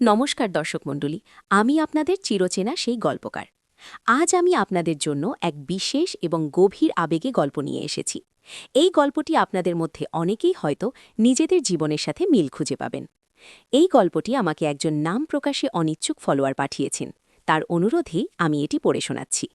নমস্কার দর্শক মণ্ডলী, আমি আপনাদের চিরচেনা সেই গল্পকার। আজ আমি আপনাদের জন্য এক বিশেষ এবং গভীর আবেগে গল্প নিয়ে এসেছি। এই গল্পটি আপনাদের মধ্যে অনেকেই হয়তো নিজেদের জীবনের সাথে মিল খুঁজে পাবেন। এই গল্পটি আমাকে একজন নাম প্রকাশে অনিচ্ছুক ফলোয়ার পাঠিয়েছেন। তার অনুরোধেই আমি এটি পড়ে শোনাচ্ছি।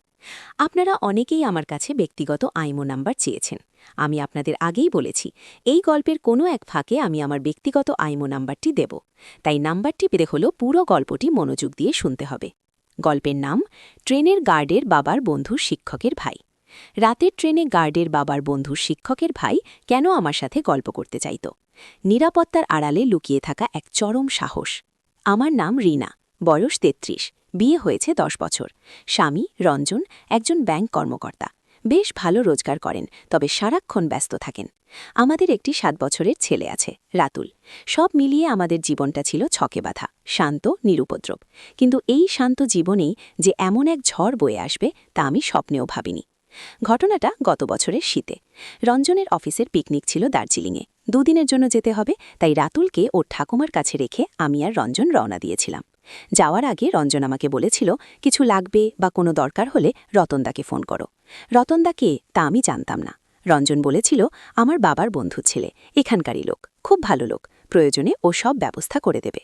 আপনারা অনেকেই আমার কাছে ব্যক্তিগত আইমো নাম্বার চেয়েছেন। আমি আপনাদের আগেই বলেছি, এই গল্পের কোনো এক ফাঁকে আমি আমার ব্যক্তিগত আইমো নাম্বারটি দেব। তাই নাম্বারটি পেতে হলো পুরো গল্পটি মনোযোগ দিয়ে শুনতে হবে। গল্পের নাম, ট্রেনের গার্ডের বাবার বন্ধুর শিক্ষকের ভাই। রাতের ট্রেনে গার্ডের বাবার বন্ধুর শিক্ষকের ভাই কেন আমার সাথে গল্প করতে চাইত? নিরাপত্তার আড়ালে লুকিয়ে থাকা এক চরম সাহস। আমার নাম রিনা, বয়স তেত্রিশ। বিয়ে হয়েছে দশ বছর। স্বামী রঞ্জন একজন ব্যাংক কর্মকর্তা। বেশ ভালো রোজগার করেন, তবে সারাক্ষণ ব্যস্ত থাকেন। আমাদের একটি সাত বছরের ছেলে আছে, রাতুল। সব মিলিয়ে আমাদের জীবনটা ছিল ছকে বাঁধা, শান্ত, নিরুপদ্রব। কিন্তু এই শান্ত জীবনেই যে এমন এক ঝড় বয়ে আসবে, তা আমি স্বপ্নেও ভাবিনি। ঘটনাটা গত বছরের শীতে। রঞ্জনের অফিসের পিকনিক ছিল দার্জিলিংয়ে। দুদিনের জন্য যেতে হবে, তাই রাতুলকে ওর ঠাকুমার কাছে রেখে আমি আর রঞ্জন রওনা দিয়েছিলাম। যাওয়ার আগে রঞ্জন আমাকে বলেছিল, কিছু লাগবে বা কোনো দরকার হলে রতনদাকে ফোন করো। রতনদাকে তা আমি জানতাম না। রঞ্জন বলেছিল, আমার বাবার বন্ধু ছেলে, এখানকারই লোক, খুব ভালো লোক, প্রয়োজনে ও সব ব্যবস্থা করে দেবে।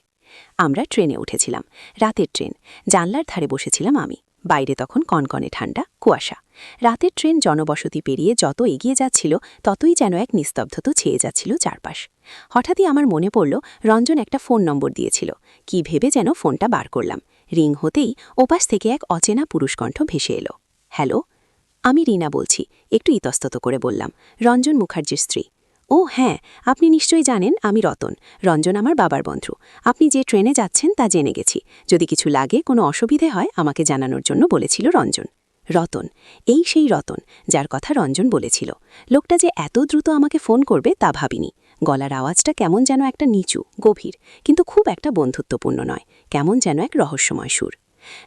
আমরা ট্রেনে উঠেছিলাম, রাতের ট্রেন, জানলার ধারে বসেছিলাম আমি। বাইরে তখন কনকনে ঠান্ডা কুয়াশা। রাতের ট্রেন জনবসতি পেরিয়ে যত এগিয়ে যাচ্ছিল, ততই যেন এক নিস্তব্ধত ছেয়ে যাচ্ছিল চারপাশ। হঠাৎই আমার মনে পড়ল, রঞ্জন একটা ফোন নম্বর দিয়েছিল। কি ভেবে যেন ফোনটা বার করলাম। রিং হতেই ওপাশ থেকে এক অচেনা পুরুষকণ্ঠ ভেসে এলো। হ্যালো, আমি রিনা বলছি। একটু ইতস্তত করে বললাম। রঞ্জন মুখার্জির স্ত্রী। ও হ্যাঁ আপনি নিশ্চয়ই জানেন আমি রতন, রঞ্জন আমার বাবার বন্ধু। আপনি যে ট্রেনে যাচ্ছেন তা জেনে গেছি। যদি কিছু লাগে, কোনো অসুবিধে হয়, আমাকে জানানোর জন্য বলেছিল রঞ্জন। রতন, এই সেই রতন, যার কথা রঞ্জন বলেছিল। লোকটা যে এত দ্রুত আমাকে ফোন করবে তা ভাবিনি। গলার আওয়াজটা কেমন যেন একটা নিচু, গভীর, কিন্তু খুব একটা বন্ধুত্বপূর্ণ নয়। কেমন যেন এক রহস্যময় সুর।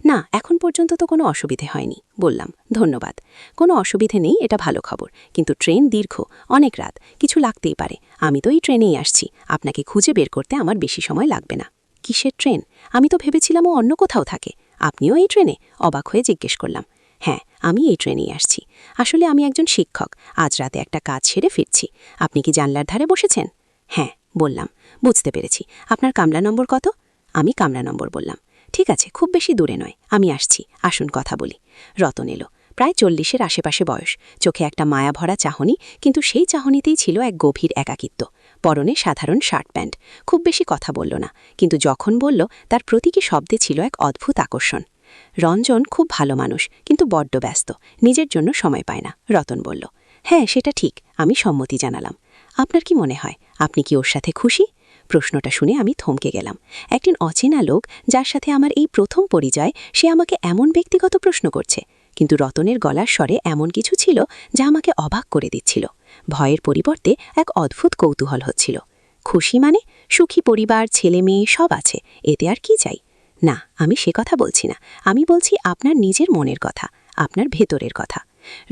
না, এখন পর্যন্ত তো কোনো অসুবিধে হয়নি, বললাম। ধন্যবাদ। কোনো অসুবিধে নেই, এটা ভালো খবর। কিন্তু ট্রেন দীর্ঘ, অনেক রাত, কিছু লাগতেই পারে। আমি তো এই ট্রেনেই আসছি। আপনাকে খুঁজে বের করতে আমার বেশি সময় লাগবে না। কিসের ট্রেন? আমি তো ভেবেছিলাম ও অন্য কোথাও থাকে। আপনিও এই ট্রেনে? অবাক হয়ে জিজ্ঞেস করলাম। হ্যাঁ আমি এই ট্রেনেই আসছি। আসলে আমি একজন শিক্ষক। আজ রাতে একটা কাজ সেরে ফিরছি। আপনি কি জানলার ধারে বসেছেন? হ্যাঁ বললাম। বুঝতে পেরেছি। আপনার কামলা নম্বর কত? আমি কামলা নম্বর বললাম। ঠিক আছে, খুব বেশি দূরে নয়। আমি আসছি, আসুন কথা বলি। রতন এলো, প্রায় চল্লিশের আশেপাশে বয়স। চোখে একটা মায়া ভরা চাহনি, কিন্তু সেই চাহনিতেই ছিল এক গভীর একাকিত্ব। পরনে সাধারণ শার্ট প্যান্ট। খুব বেশি কথা বলল না, কিন্তু যখন বলল, তার প্রতীকী শব্দে ছিল এক অদ্ভুত আকর্ষণ। রঞ্জন খুব ভালো মানুষ, কিন্তু বড্ড ব্যস্ত, নিজের জন্য সময় পায় না। রতন বলল হ্যাঁ সেটা ঠিক, আমি সম্মতি জানালাম। আপনার কি মনে হয়, আপনি কি ওর সাথে খুশি? প্রশ্নটা শুনে আমি থমকে গেলাম। একজন অচেনা লোক যার সাথে আমার এই প্রথম পরিচয়, সে আমাকে এমন ব্যক্তিগত প্রশ্ন করছে। কিন্তু রতনের গলার স্বরে এমন কিছু ছিল যা আমাকে অবাক করে দিচ্ছিল। ভয়ের পরিবর্তে এক অদ্ভুত কৌতূহল হচ্ছিল। খুশি মানে সুখী পরিবার, ছেলে মেয়ে সব আছে, এতে আর কি চাই? না, আমি সে কথা বলছি না। আমি বলছি আপনার নিজের মনের কথা, আপনার ভেতরের কথা।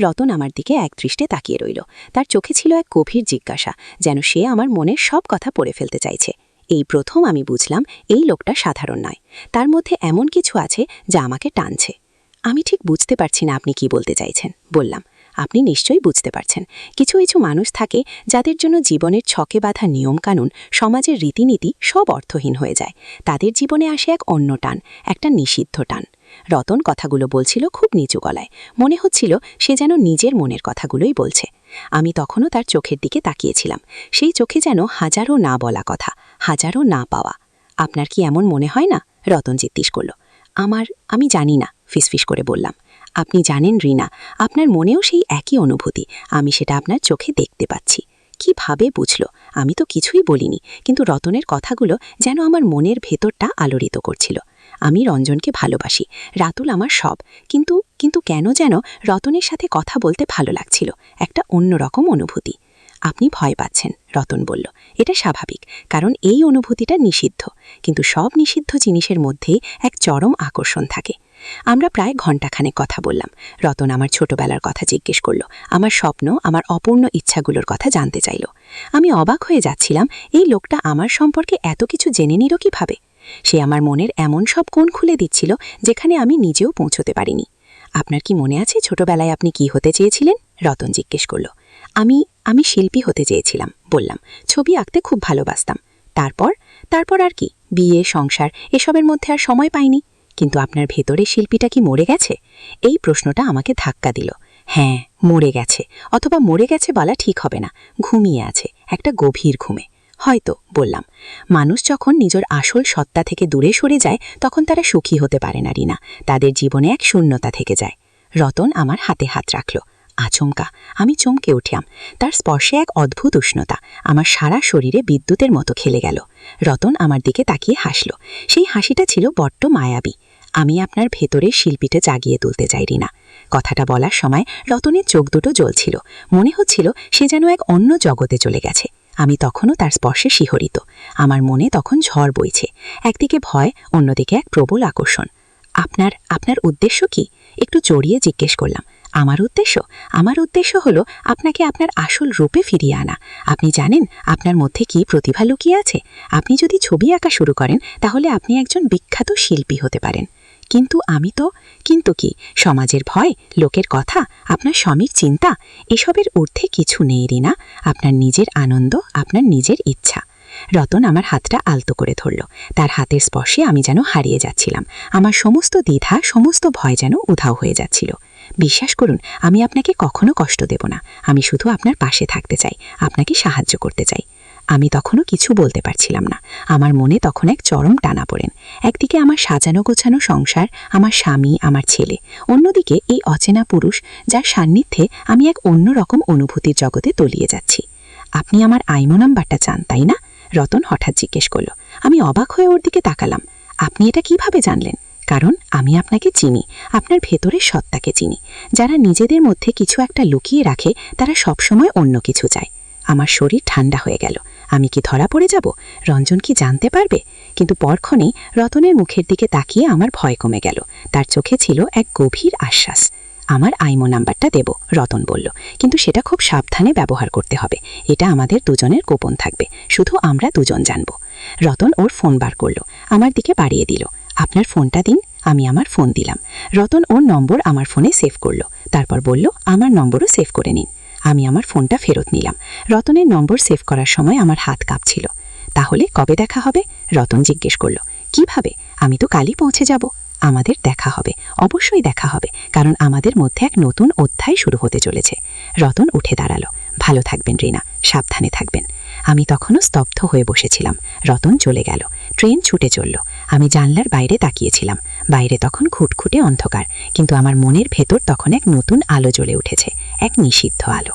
রতন আমার দিকে এক দৃষ্টে তাকিয়ে রইল। তার চোখে ছিল এক গভীর জিজ্ঞাসা, যেন সে আমার মনের সব কথা পড়ে ফেলতে চাইছে। এই প্রথম আমি বুঝলাম, এই লোকটা সাধারণ নয়। তার মধ্যে এমন কিছু আছে যা আমাকে টানছে। আমি ঠিক বুঝতে পারছি না আপনি কি বলতে চাইছেন, বললাম। আপনি নিশ্চয়ই বুঝতে পারছেন। কিছু কিছু মানুষ থাকে যাদের জন্য জীবনের ছকে বাঁধা নিয়মকানুন, সমাজের রীতিনীতি সব অর্থহীন হয়ে যায়। তাদের জীবনে আসে এক অন্য টান, একটা নিষিদ্ধ টান। রতন কথাগুলো বলছিল খুব নিচু গলায়। মনে হচ্ছিল সে যেন নিজের মনের কথাগুলোই বলছে। আমি তখনও তার চোখের দিকে তাকিয়েছিলাম। সেই চোখে যেন হাজারো না বলা কথা, হাজারো না পাওয়া। আপনার কি এমন মনে হয় না? রতন জিজ্ঞেস করল। আমার, আমি জানি না, ফিসফিস করে বললাম। আপনি জানেন রিনা, আপনার মনেও সেই একই অনুভূতি। আমি সেটা আপনার চোখে দেখতে পাচ্ছি। কীভাবে বুঝল? আমি তো কিছুই বলিনি, কিন্তু রতনের কথাগুলো যেন আমার মনের ভেতরটা আলোড়িত করছিল। আমি রঞ্জনকে ভালোবাসি। রাতুল আমার সব। কিন্তু কিন্তু কেন যেন রতনের সাথে কথা বলতে ভালো লাগছিল। একটা অন্যরকম অনুভূতি। আপনি ভয় পাচ্ছেন, রতন বলল। এটা স্বাভাবিক, কারণ এই অনুভূতিটা নিষিদ্ধ। কিন্তু সব নিষিদ্ধ জিনিসের মধ্যেই এক চরম আকর্ষণ থাকে। আমরা প্রায় ঘণ্টাখানেক কথা বললাম। রতন আমার ছোটবেলার কথা জিজ্ঞেস করল। আমার স্বপ্ন, আমার অপূর্ণ ইচ্ছাগুলোর কথা জানতে চাইল। আমি অবাক হয়ে যাচ্ছিলাম, এই লোকটা আমার সম্পর্কে এত কিছু জেনে নিল কীভাবে? সে আমার মনের এমন সব কোণ খুলে দিচ্ছিল যেখানে আমি নিজেও পৌঁছতে পারিনি। আপনার কি মনে আছে ছোটবেলায় আপনি কি হতে চেয়েছিলেন? রতন জিজ্ঞেস করল। আমি আমি শিল্পী হতে চেয়েছিলাম, বললাম। ছবি আঁকতে খুব ভালোবাসতাম। তারপর? তারপর আর কি? বিয়ে, সংসার, এসবের মধ্যে আর সময় পাইনি। কিন্তু আপনার ভেতরে শিল্পীটা কি মরে গেছে? এই প্রশ্নটা আমাকে ধাক্কা দিল। হ্যাঁ মরে গেছে। অথবা মরে গেছে বলা ঠিক হবে না। ঘুমিয়ে আছে। একটা গভীর ঘুমে। হয়তো, বললাম। মানুষ যখন নিজের আসল সত্তা থেকে দূরে সরে যায়, তখন তারা সুখী হতে পারে না, রিনা। তাদের জীবনে এক শূন্যতা থেকে যায়। রতন আমার হাতে হাত রাখল। আচমকা, আমি চমকে উঠিয়াম তার স্পর্শে এক অদ্ভুত উষ্ণতা, আমার সারা শরীরে বিদ্যুতের মতো খেলে গেল। রতন আমার দিকে তাকিয়ে হাসল। সেই হাসিটা ছিল বড্ড মায়াবী। আমি আপনার ভেতরে শিল্পীটা জাগিয়ে তুলতে চাই, রিনা। কথাটা বলার সময় রতনের চোখ দুটো জ্বলছিল। মনে হচ্ছিল সে যেন এক অন্য জগতে চলে গেছে। আমি তখনও তার স্পর্শে শিহরিত। আমার মনে তখন ঝড় বইছে। একদিকে ভয়, অন্যদিকে এক প্রবল আকর্ষণ। আপনার আপনার উদ্দেশ্য কি? একটু জড়িয়ে জিজ্ঞেস করলাম। আমার উদ্দেশ্য? আমার উদ্দেশ্য হলো আপনাকে আপনার আসল রূপে ফিরিয়ে আনা। আপনি জানেন আপনার মধ্যে কি প্রতিভা লুকিয়ে আছে? আপনি যদি ছবি আঁকা শুরু করেন, তাহলে আপনি একজন বিখ্যাত শিল্পী হতে পারেন। কিন্তু আমি তো, কিন্তু কি? সমাজের ভয়, লোকের কথা, আপনার স্বামীর চিন্তা, এসবের ঊর্ধ্বে কিছু নেই রিনা। আপনার নিজের আনন্দ, আপনার নিজের ইচ্ছা। রতন আমার হাতটা আলতো করে ধরল। তার হাতের স্পর্শে আমি যেন হারিয়ে যাচ্ছিলাম। আমার সমস্ত দ্বিধা, সমস্ত ভয় যেন উধাও হয়ে যাচ্ছিল। বিশ্বাস করুন, আমি আপনাকে কখনো কষ্ট দেব না। আমি শুধু আপনার পাশে থাকতে চাই। আপনাকে সাহায্য করতে চাই। আমি তখনও কিছু বলতে পারছিলাম না। আমার মনে তখন এক চরম টানা পড়েন। একদিকে আমার সাজানো গোছানো সংসার, আমার স্বামী, আমার ছেলে। অন্যদিকে এই অচেনা পুরুষ, যার সান্নিধ্যে আমি এক অন্য রকম অনুভূতির জগতে তলিয়ে যাচ্ছি। আপনি আমার আইমো নাম্বারটা চান, তাই না? রতন হঠাৎ জিজ্ঞেস করল। আমি অবাক হয়ে ওর দিকে তাকালাম। আপনি এটা কীভাবে জানলেন? কারণ আমি আপনাকে চিনি, আপনার ভেতরের সত্তাকে চিনি। যারা নিজেদের মধ্যে কিছু একটা লুকিয়ে রাখে, তারা সবসময় অন্য কিছু চায়। আমার শরীর ঠান্ডা হয়ে গেল। আমি কি ধরা পড়ে যাব? রঞ্জন কি জানতে পারবে? কিন্তু পরক্ষণেই রতনের মুখের দিকে তাকিয়ে আমার ভয় কমে গেল। তার চোখে ছিল এক গভীর আশ্বাস। আমার আইমো নাম্বারটা দেব, রতন বলল। কিন্তু সেটা খুব সাবধানে ব্যবহার করতে হবে। এটা আমাদের দুজনের গোপন থাকবে। শুধু আমরা দুজন জানব। রতন ওর ফোন বার করল। আমার দিকে বাড়িয়ে দিল। আপনার ফোনটা দিন, আমি আমার ফোন দিলাম। রতন ওর নম্বর আমার ফোনে সেভ করল। তারপর বলল, আমার নম্বরও সেভ করে নিন। আমি আমার ফোনটা ফেরত নিলাম। রতনের নম্বর সেভ করার সময় আমার হাত কাঁপছিল। তাহলে কবে দেখা হবে? রতন জিজ্ঞেস করল। কীভাবে? আমি তো কালই পৌঁছে যাব। আমাদের দেখা হবে। অবশ্যই দেখা হবে, কারণ আমাদের মধ্যে এক নতুন অধ্যায় শুরু হতে চলেছে। রতন উঠে দাঁড়াল। ভালো থাকবেন, রিনা। সাবধানে থাকবেন। আমি তখনও স্তব্ধ হয়ে বসেছিলাম। রতন চলে গেল। ট্রেন ছুটে চলল। আমি জানলার বাইরে তাকিয়েছিলাম। বাইরে তখন খুটখুটে অন্ধকার, কিন্তু আমার মনের ভেতর তখন এক নতুন আলো জ্বলে উঠেছে। এক নিষিদ্ধ আলো।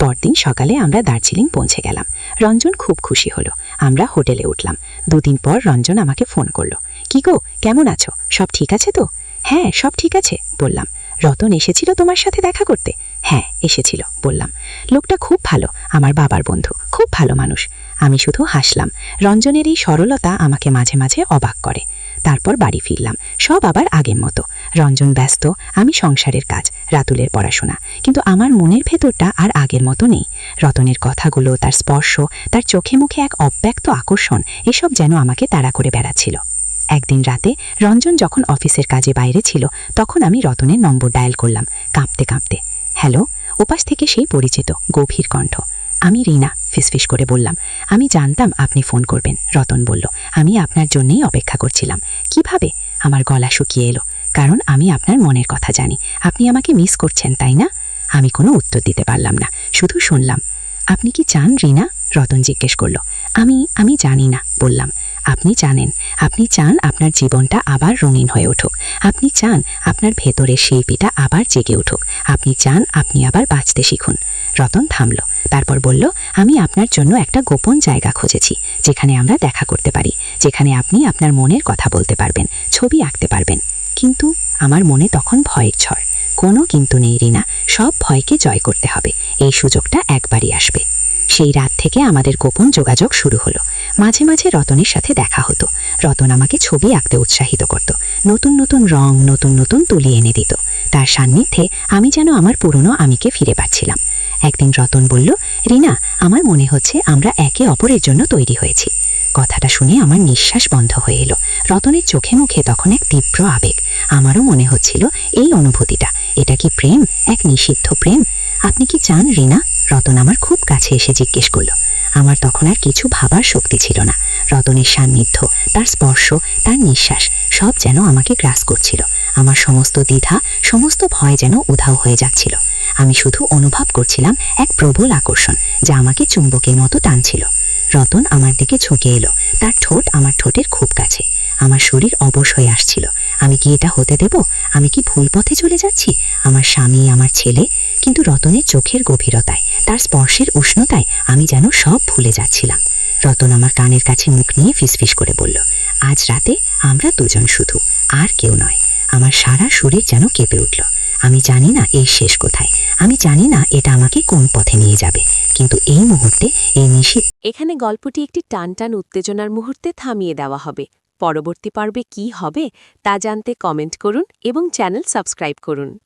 পরদিন সকালে আমরা দার্জিলিং পৌঁছে গেলাম। রঞ্জন খুব খুশি হলো। আমরা হোটেলে উঠলাম। দুদিন পর রঞ্জন আমাকে ফোন করল। কি গো, কেমন আছো? সব ঠিক আছে তো? হ্যাঁ সব ঠিক আছে, বললাম। রতন এসেছিল তোমার সাথে দেখা করতে? হ্যাঁ এসেছিল, বললাম। লোকটা খুব ভালো, আমার বাবার বন্ধু, খুব ভালো মানুষ। আমি শুধু হাসলাম। রঞ্জনের এই সরলতা আমাকে মাঝে মাঝে অবাক করে। তারপর বাড়ি ফিরলাম। সব আবার আগের মতো। রঞ্জন ব্যস্ত, আমি সংসারের কাজ, রাতুলের পড়াশোনা। কিন্তু আমার মনের ভেতরটা আর আগের মতো নেই। রতনের কথাগুলো, তার স্পর্শ, তার চোখে মুখে এক অব্যক্ত আকর্ষণ, এসব যেন আমাকে তাড়া করে বেড়াচ্ছিল। একদিন রাতে রঞ্জন যখন অফিসের কাজে বাইরে ছিল, তখন আমি রতনের নম্বর ডায়াল করলাম, কাঁপতে কাঁপতে। হ্যালো? ওপাশ থেকে সেই পরিচিত, গভীর কণ্ঠ। আমি রিনা, ফিসফিস করে বললাম, আমি জানতাম আপনি ফোন করবেন। রতন বলল, আমি আপনার জন্যেই অপেক্ষা করছিলাম। কীভাবে? আমার গলা শুকিয়ে এলো, কারণ আমি আপনার মনের কথা জানি। আপনি আমাকে মিস করছেন, তাই না? আমি কোনো উত্তর দিতে পারলাম না, শুধু শুনলাম, আপনি কি চান, রিনা? রতন জিজ্ঞেস করল, আমি আমি জানি না। বললাম, আপনি জানেন, আপনি চান আপনার জীবনটা আবার রঙিন হয়ে উঠুক। আপনি চান আপনার ভেতরের শিল্পীটা আবার জেগে উঠুক। আপনি চান আপনি আবার বাঁচতে শিখুন। রতন থামল, তারপর বলল, আমি আপনার জন্য একটা গোপন জায়গা খুঁজেছি, যেখানে আমরা দেখা করতে পারি, যেখানে আপনি আপনার মনের কথা বলতে পারবেন, ছবি আঁকতে পারবেন। কিন্তু আমার মনে তখন ভয়ের ঝড়। কোনো কিন্তু নেই, রিনা, সব ভয়কে জয় করতে হবে। এই সুযোগটা একবারই আসবে। সেই রাত থেকে আমাদের গোপন যোগাযোগ শুরু হলো। মাঝে মাঝে রতনের সাথে দেখা হতো। রতন আমাকে ছবি আঁকতে উৎসাহিত করত। নতুন নতুন রং, নতুন নতুন তুলি এনে দিত। তার সান্নিধ্যে আমি যেন আমার পুরনো আমিকে ফিরে পাচ্ছিলাম। একদিন রতন বলল, রিনা, আমার মনে হচ্ছে আমরা একে অপরের জন্য তৈরি হয়েছি। কথাটা শুনে আমার নিঃশ্বাস বন্ধ হয়ে এলো। রতনের চোখে মুখে তখন এক তীব্র আবেগ। আমারও মনে হচ্ছিল, এই অনুভূতিটা, এটা কি প্রেম? এক নিষিদ্ধ প্রেম? আপনি কি চান, রিনা? রতন আমার খুব কাছে এসে জিজ্ঞেস করল। আমার তখন আর কিছু ভাবার শক্তি ছিল না। রতনের সান্নিধ্য, তার স্পর্শ, তার নিঃশ্বাস, সব যেন আমাকে গ্রাস করছিল। আমার সমস্ত দ্বিধা, সমস্ত ভয় যেন উধাও হয়ে যাচ্ছিল। আমি শুধু অনুভব করছিলাম এক প্রবল আকর্ষণ, যা আমাকে চুম্বকের মতো টানছিল। রতন আমার দিকে ঝুঁকে এলো, তার ঠোঁট আমার ঠোঁটের খুব কাছে। আমার শরীর অবশ হয়ে আসছিল। আমি কি এটা হতে দেব? আমি কি ভুল পথে চলে যাচ্ছি? আমার স্বামী, আমার ছেলে কিন্তু রতনের চোখের গভীরতায়, তার স্পর্শের উষ্ণতায় আমি যেন সব ভুলে যাচ্ছিলাম। রতন আমার কানের কাছে মুখ নিয়ে ফিসফিস করে বলল, আজ রাতে আমরা দুজন শুধু, আর কেউ নয়। আমার সারা শরীর যেন কেঁপে উঠল। আমি জানি না এই শেষ কোথায়। আমি জানি না এটা আমাকে কোন পথে নিয়ে যাবে। কিন্তু এই মুহূর্তে এই নিশি এখানে গল্পটি একটি টানটান উত্তেজনার মুহূর্তে থামিয়ে দেওয়া হবে। পরবর্তী পর্বে কি হবে তা জানতে কমেন্ট করুন এবং চ্যানেল সাবস্ক্রাইব করুন।